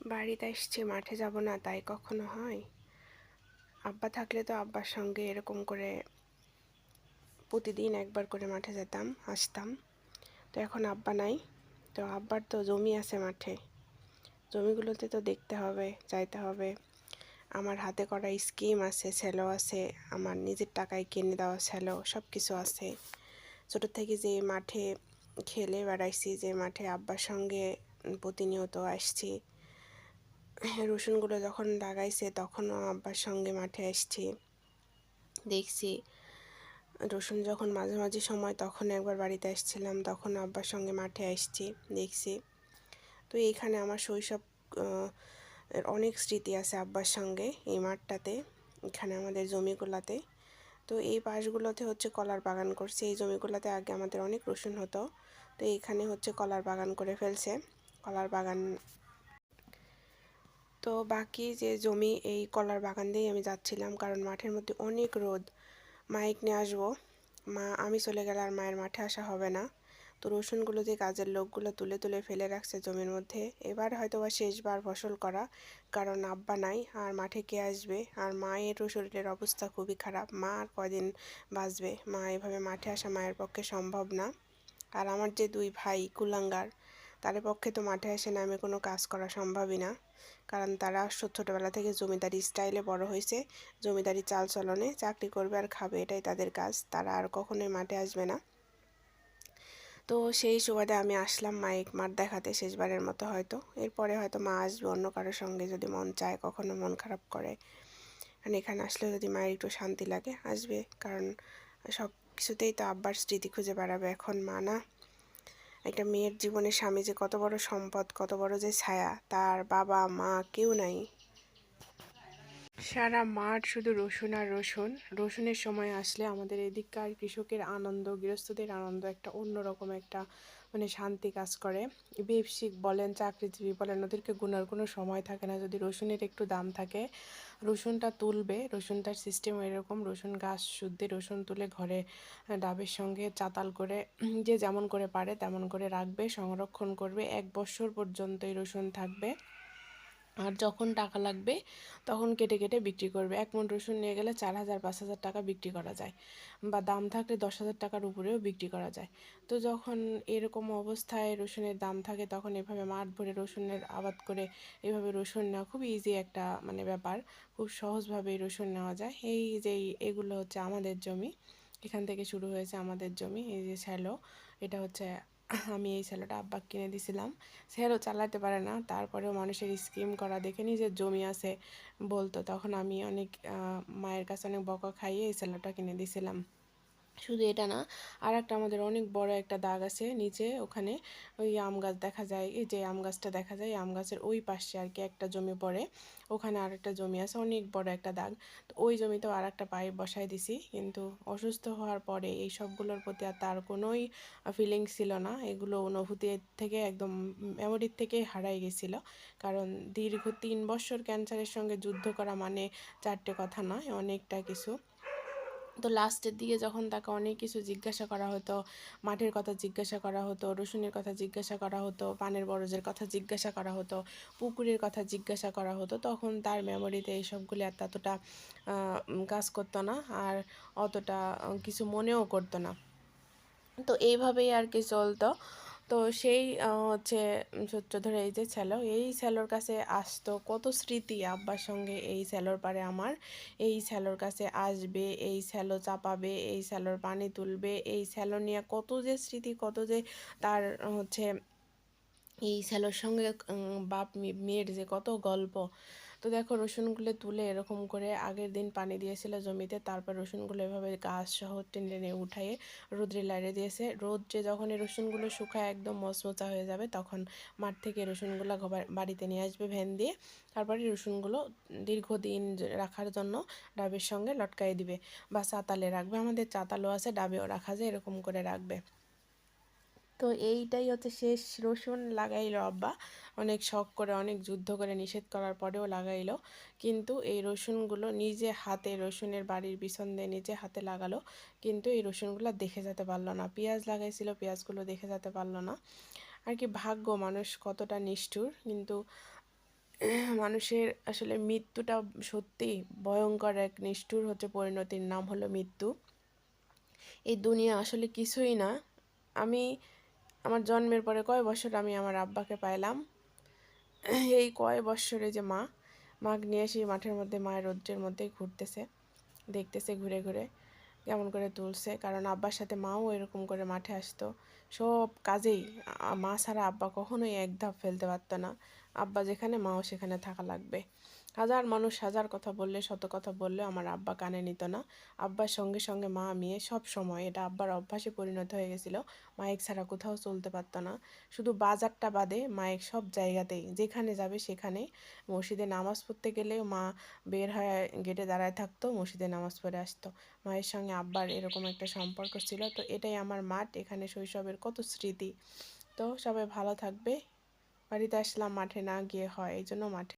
বাড়িতে এসছি, মাঠে যাব না, তাই কখনো হয়? আব্বা থাকলে তো আব্বার সঙ্গে এরকম করে প্রতিদিন একবার করে মাঠে যেতাম, আসতাম। তো এখন আব্বা নাই, তো আব্বার তো জমি আছে মাঠে। জমিগুলোতে তো দেখতে হবে, যাইতে হবে। আমার হাতে করা স্কিম আছে স্যালো আছে, আমার নিজের টাকায় কিনে দেওয়া স্যালো সব কিছু আছে। ছোটো থেকে যে মাঠে খেলে বেড়াইছি, যে মাঠে আব্বার সঙ্গে প্রতিনিয়ত আসছি রসুনগুলো যখন লাগাইছে তখনও আব্বার সঙ্গে মাঠে আসছি। দেখছি রসুন যখন মাঝামাঝি সময় তখন একবার বাড়িতে আসছিলাম, তখন আব্বার সঙ্গে মাঠে আসছি, দেখছি। তো এইখানে আমার শৈশব অনেক স্মৃতি আছে আব্বার সঙ্গে এই মাঠটাতে, এখানে আমাদের জমিগুলাতে। তো এই পাশগুলোতে হচ্ছে কলার বাগান করছে, এই জমিগুলোতে আগে আমাদের অনেক রসুন হতো। তো এইখানে হচ্ছে কলার বাগান করে ফেলছে। কলার বাগান তো বাকি যে জমি, এই কলার বাগান দিয়েই আমি যাচ্ছিলাম কারণ মাঠের মধ্যে অনেক রোদ। মাইক নিয়ে আসব। মা, আমি চলে গেলে আর মায়ের মাঠে আসা হবে না। তো রসুনগুলো যে কাজের লোকগুলো তুলে তুলে ফেলে রাখছে জমির মধ্যে, এবার হয়তো বা শেষবার ফসল করা, কারণ আব্বা নাই আর মাঠে কে আসবে? আর মায়েরও শরীরের অবস্থা খুবই খারাপ। মা আর কদিন বাঁচবে? মা এভাবে মাঠে আসা মায়ের পক্ষে সম্ভব না। আর আমার যে দুই ভাই কুলাঙ্গার তাদের পক্ষে তো মাঠে এসে নামে কোনো কাজ করা সম্ভবই না। কারণ তারা ছোটোবেলা থেকে জমিদারি স্টাইলে বড় হয়েছে, জমিদারি চাল চলনে চাকরি করবে আর খাবে, এটাই তাদের কাজ, তারা আর কখনোই মাঠে আসবে না। তো সেই সুবাদে আমি আসলাম মাইক মাঠ দেখাতে শেষবারের মতো হয়তো, এরপরে হয়তো মা আসবে অন্য কারোর সঙ্গে যদি মন চায়, কখনো মন খারাপ করে। কারণ এখানে আসলে যদি মায়ের একটু শান্তি লাগে, আসবে। কারণ সব কিছুতেই তো আব্বার স্মৃতি খুঁজে বেড়াবে, এখন মা না। একটা মেয়ের জীবনে স্বামী যে কত বড় সম্পদ, কত বড় যে ছায়া, তার বাবা, মা কেউ নাই। সারা মাঠ শুধু রসুন আর রসুন। রসুনের সময় আসলে আমাদের এদিককার কৃষকের আনন্দ, গৃহস্থদের আনন্দ একটা অন্যরকম একটা মানে শান্তি কাজ করে। ব্যবসায়িক বলেন, চাকরিজীবী বলেন, ওদেরকে গুনার কোনো সময় থাকে না। যদি রসুনের একটু দাম থাকে, রসুনটা তুলবে, রসুনটার সিস্টেম এরকম, রসুন গাছ শুদ্ধে রসুন তুলে ঘরে ডাবের সঙ্গে চাতাল করে, যে যেমন করে পারে তেমন করে রাখবে, সংরক্ষণ করবে। এক বছর পর্যন্তই রসুন থাকবে। আর যখন টাকা লাগবে, তখন কেটে কেটে বিক্রি করবে। এক মন রসুন নিয়ে গেলে চার হাজার, পাঁচ হাজার টাকা বিক্রি করা যায় বা দাম থাকলে দশ হাজার টাকার উপরেও বিক্রি করা যায়। তো যখন এরকম অবস্থায় রসুনের দাম থাকে, তখন এভাবে মাঠ ভরে রসুনের আবাদ করে এভাবে রসুন নেওয়া খুব ইজি একটা মানে ব্যাপার। খুব সহজভাবে রসুন নেওয়া যায়। এই যে এগুলো হচ্ছে আমাদের জমি। এখান থেকে শুরু হয়েছে আমাদের জমি, এই যে শ্যালো এটা হচ্ছে আমি এই স্যালোটা আব্বা কিনে দিছিলাম। স্যালো চালাতে পারে না। তারপরেও মানুষের স্কিম করা, দেখে নিজের জমি আছে বলতো। তখন আমি অনেক মায়ের কাছে অনেক বকা খাইয়ে এই স্যালোটা কিনে দিছিলাম। শুধু এটা না আর একটা আমাদের অনেক বড় একটা দাগ আছে নিচে, ওখানে ওই আম গাছ দেখা যায়, এই যে আম গাছটা দেখা যায়, আম গাছের ওই পাশে আর কি একটা জমি পড়ে, ওখানে আর একটা জমি আছে, অনেক বড় একটা দাগ। তো ওই জমিতেও আর একটা পাইপ বসাই দিছি, কিন্তু অসুস্থ হওয়ার পরে এই সবগুলোর প্রতি আর তার কোনোই ফিলিংস ছিল না, এগুলো অনুভূতি থেকে একদম মেমোরির থেকে হারাই গেছিল। কারণ দীর্ঘ তিন বছর ক্যান্সারের সঙ্গে যুদ্ধ করা মানে চারটে কথা নয়, অনেকটা কিছু। তো লাস্টের দিকে যখন তাকে অনেক কিছু জিজ্ঞাসা করা হতো, মাঠের কথা জিজ্ঞাসা করা হতো, রসুনের কথা জিজ্ঞাসা করা হতো, পানের বরজের কথা জিজ্ঞাসা করা হতো, পুকুরের কথা জিজ্ঞাসা করা হতো, তখন তার মেমোরিতে এইসবগুলি আর ততটা কাজ করতো না আর অতটা কিছু মনেও করতো না। তো এইভাবেই আর কি চলতো। তো সেই হচ্ছে সূত্র ধরে এই যে স্যালো এই স্যালোর কাছে আসতো কত স্মৃতি আব্বার সঙ্গে এই স্যালোর পারে আমার। এই স্যালোর কাছে আসবে, এই স্যালো চাপাবে, এই স্যালোর পানি তুলবে, এই স্যালো নিয়ে কত যে স্মৃতি, কত যে তার, হচ্ছে, এই স্যালোর সঙ্গে বাপ, মেয়ের যে কত গল্প। তো দেখো রসুনগুলো তুলে এরকম করে আগের দিন পানি দিয়েছিল জমিতে, তারপর রসুনগুলো এভাবে গাছ সহ টেনে টেনে উঠাইয়ে রোদ্রে লাইড়ে দিয়েছে। রোদ যে যখন এই রসুনগুলো শুকায় একদম মচমচা হয়ে যাবে, তখন মাঠ থেকে রসুনগুলো বাড়িতে নিয়ে আসবে ভ্যান দিয়ে। তারপরে রসুনগুলো দীর্ঘদিন রাখার জন্য ডাবের সঙ্গে লটকাই দিবে বা চাতালে রাখবে। আমাদের চাতালও আছে, ডাবেও রাখা যায়, এরকম করে রাখবে। তো এইটাই হচ্ছে শেষ রসুন লাগাইলো আব্বা। অনেক শখ করে, অনেক যুদ্ধ করে নিষেধ করার পরেও লাগাইলো। কিন্তু এই রসুনগুলো নিজে হাতে, রসুনের বাড়ির পিছন দিয়ে নিজে হাতে লাগালো। কিন্তু এই রসুনগুলো দেখে যেতে পারল না। পেঁয়াজ লাগাইছিল, পেঁয়াজগুলো দেখে যেতে পারল না। আর কি ভাগ্য, মানুষ কতটা নিষ্ঠুর। কিন্তু মানুষের আসলে মৃত্যুটা সত্যি ভয়ঙ্কর এক নিষ্ঠুর হচ্ছে পরিণতির নাম হলো মৃত্যু। এই দুনিয়া আসলে কিছুই না। আমি আমার জন্মের পরে কয় বছর আমি আমার আব্বাকে পাইলাম? এই কয় বৎসরে যে মা, মাগ নিয়ে সেই মাঠের মধ্যে, মায়ের রৌদ্রের মধ্যেই ঘুরতেছে, দেখতেছে ঘুরে ঘুরে, কেমন করে তুলছে। কারণ আব্বার সাথে মাও এরকম করে মাঠে আসতো। সব কাজেই মা ছাড়া আব্বা কখনোই এক ধাপ ফেলতে পারতো না। আব্বা যেখানে, মাও সেখানে থাকা লাগবে। হাজার মানুষ হাজার কথা বললে, শত কথা বললে আমার আব্বা কানে নিত না। আব্বার সঙ্গে সঙ্গে মা, মেয়ে সব সময় এটা আব্বার অভ্যাসে পরিণত হয়ে গেছিল। মায়েক ছাড়া কোথাও চলতে পারতো না। শুধু বাজারটা বাদে মায়েক সব জায়গাতেই, যেখানে যাবে সেখানে মসজিদে নামাজ পড়তে গেলেও মা বের হয়ে গেটে দাঁড়ায় থাকতো, মসজিদে নামাজ পড়ে আসতো। মায়ের সঙ্গে আব্বার এরকম একটা সম্পর্ক ছিল। তো এটাই আমার মাঠ, এখানে শৈশবের কত স্মৃতি। তো সবাই ভালো থাকবে। বাড়িতে আসলাম মাঠে, না গিয়ে হয়, এই জন্য মাঠে।